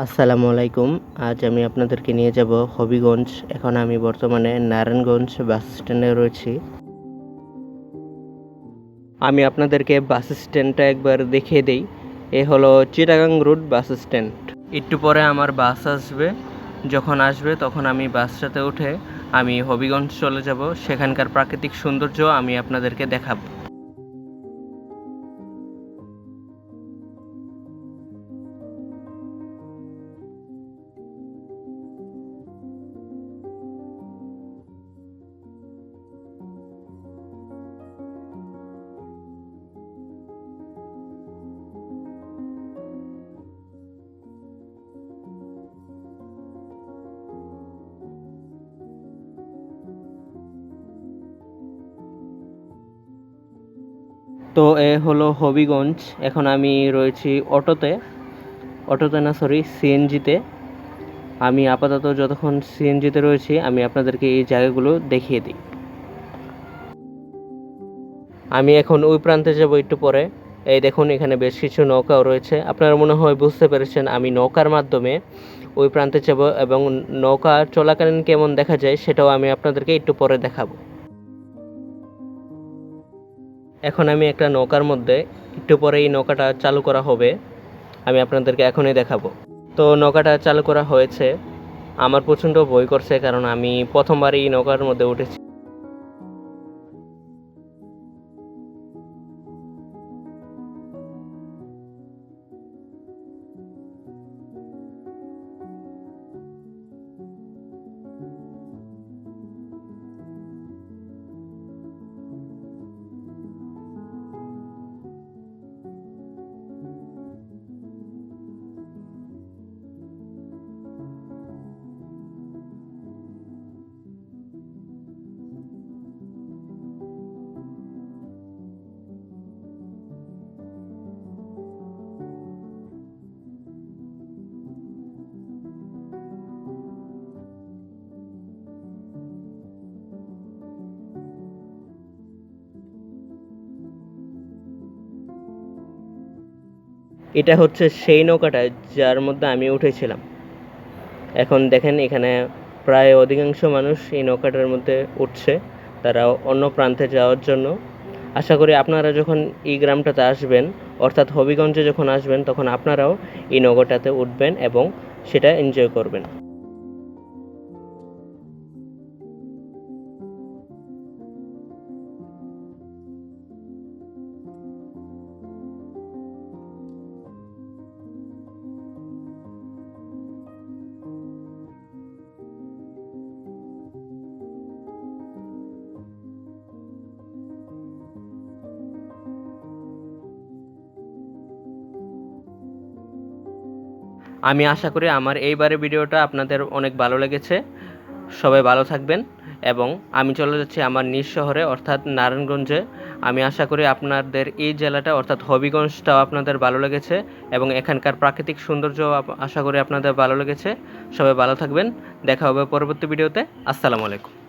আসসালামু আলাইকুম। আজ আমি আপনাদেরকে নিয়ে যাব হবিগঞ্জ। এখন আমি বর্তমানে নারায়ণগঞ্জ বাস স্ট্যান্ডে রয়েছি। আমি আপনাদেরকে বাস স্ট্যান্ডটা একবার দেখিয়ে দেই। এ হলো চিটাগাং রুট বাস স্ট্যান্ড। একটু পরে আমার বাস আসবে। যখন আসবে তখন আমি বাসটাতে উঠে আমি হবিগঞ্জ চলে যাব। সেখানকার প্রাকৃতিক সৌন্দর্য আমি আপনাদেরকে দেখাবো। তো এ হলো হবিগঞ্জ। এখন আমি রয়েছি অটোতে। অটোতে না সরি সিএনজিতে। আমি আপাতত যতক্ষণ সিএনজিতে রয়েছি, আমি আপনাদেরকে এই জায়গাগুলো দেখিয়ে দিই। আমি এখন ওই প্রান্তে যাব একটু পরে। এই দেখুন, এখানে বেশ কিছু নৌকাও রয়েছে। আপনারা মনে হয় বুঝতে পেরেছেন, আমি নৌকার মাধ্যমে ওই প্রান্তে যাব এবং নৌকা চলাকালীন কেমন দেখা যায়, সেটাও আমি আপনাদেরকে একটু পরে দেখাবো। এখন আমি একটা নৌকার মধ্যে, একটু পরে এই নৌকাটা চালু করা হবে। আমি আপনাদেরকে এখনই দেখাবো। তো নৌকাটা চালু করা হয়েছে। আমার প্রচণ্ড ভয় করছে কারণ আমি প্রথমবার এই নৌকার মধ্যে উঠেছি। এটা হচ্ছে সেই নৌকাটা যার মধ্যে আমি উঠেছিলাম। এখন দেখেন এখানে প্রায় অধিকাংশ মানুষ এই নৌকাটার মধ্যে উঠছে, তারা অন্য প্রান্তে যাওয়ার জন্য। আশা করি আপনারা যখন এই গ্রামটাতে আসবেন, অর্থাৎ হবিগঞ্জে যখন আসবেন, তখন আপনারাও এই নৌকাটাতে উঠবেন এবং সেটা এনজয় করবেন। আমি আশা করি আমার এইবারের ভিডিওটা আপনাদের অনেক ভালো লেগেছে। সবাই ভালো থাকবেন এবং আমি চলে যাচ্ছি আমার নিজ শহরে, অর্থাৎ নারায়ণগঞ্জে। আমি আশা করি আপনাদের এই জেলাটা, অর্থাৎ হবিগঞ্জটাও আপনাদের ভালো লেগেছে এবং এখানকার প্রাকৃতিক সৌন্দর্য আশা করি আপনাদের ভালো লেগেছে। সবাই ভালো থাকবেন। দেখা হবে পরবর্তী ভিডিওতে। আসসালামু আলাইকুম।